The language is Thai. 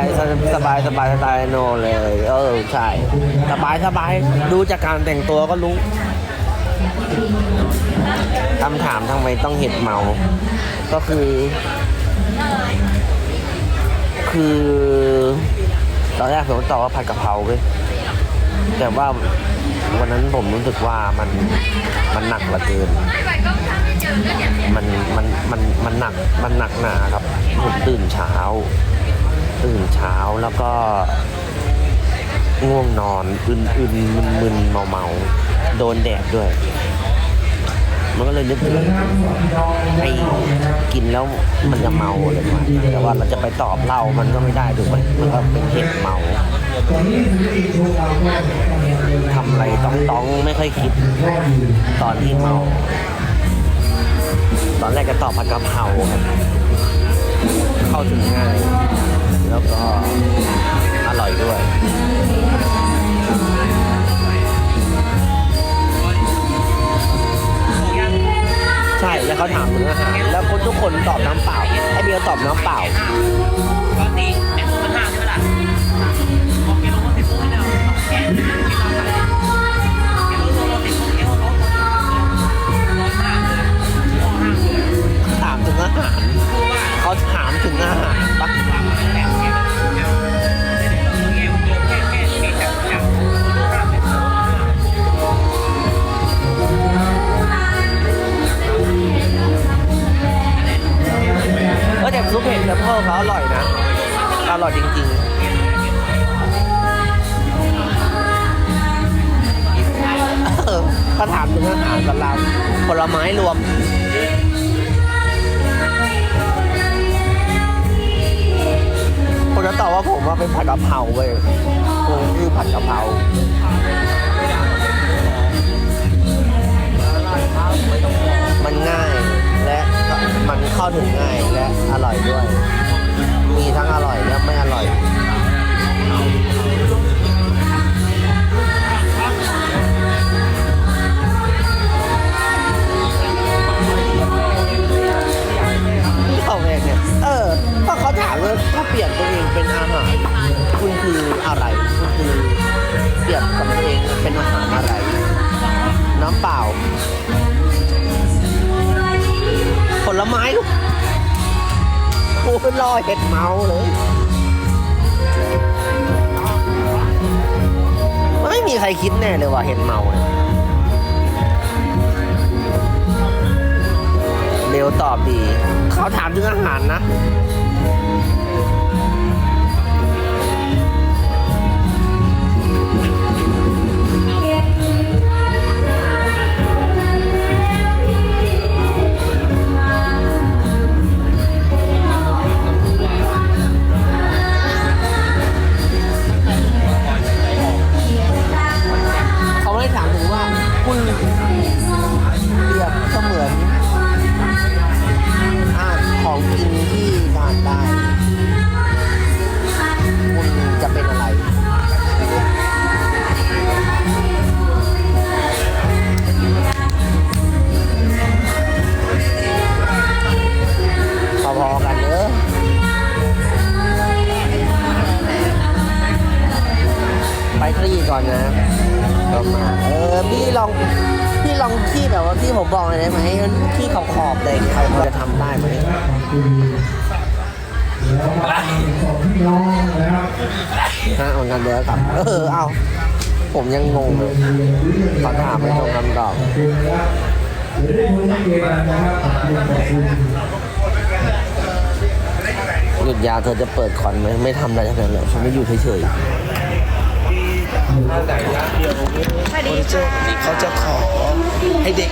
ายสบายสบายสไตล์โนเลย เออใช่สบายสบายดูจากการแต่งตัวก็รู้คำถามทำไมต้องเห็ดเมา ก็คือ คือตอนแรกผมตอบว่าผัดกะเพราเว้ยแต่ว่าวันนั้นผมรู้สึกว่ามันมันหนักเหลือเกิน มันมันมันมันหนักมันหนักหนาครับ ผมตื่นเช้า เช้าแล้วก็ง่วงนอนอึนอึนมึนมึนเมาเมาๆโดนแดดด้วย มันก็เลยนึกถึงไอ้กินแล้วมันจะเมาอะไรประมาณนี้แต่ว่าเราจะไปตอบเล่ามันก็ไม่ได้ถูกไหมมันก็เป็นเหตุเมาทำอะไรต้องต้องๆไม่ค่อยคิดตอนที่เมา ตอนแรกก็ตอบผัดกะเพราครับเข้าถึงง่าย แล้วก็อร่อยด้วยใช่แล้วเขาถามถึงอาหารแล้วคนทุกคนตอบน้ำเปล่าไอเบียตอบน้ำเปล่า ถ้าถามถึงอาหารกับเราผลไม้รวมผมจะตอบว่าผมว่าเป็นผัดกะเพราเว้ยผมคือผัดกะเพรามันง่ายและมันเข้าถึงง่ายและอร่อยด้วย มีทั้งอร่อยและไม่อร่อย อะไรคุณคือเปรียบกับตัวเองเป็นอาหารอะไร น้ำเปล่า ผลไม้ลูกโอ้ยรอเห็ดเมาเลยไม่มีใครคิดแน่เลยว่าเห็ดเมาเนี่ยเบลตอบดี เขาถามถึงอาหารนะ พี่ลองพี่ลองขี้แบบว่าที่ผมบอกเลยได้ไหมมันขี้ขอบขอบเลยใครจะทำได้ไหมฮะเหมือนกันเด้อครับเออเอาผมยังงงเลยขอถามไม่ตรงคำตอบหยุดยาวเธอจะเปิดคอนไหมไม่ทำอะไรทั้งนั้นเลยฉันไม่อยู่เฉยๆ เขาจะขอให้เด็ก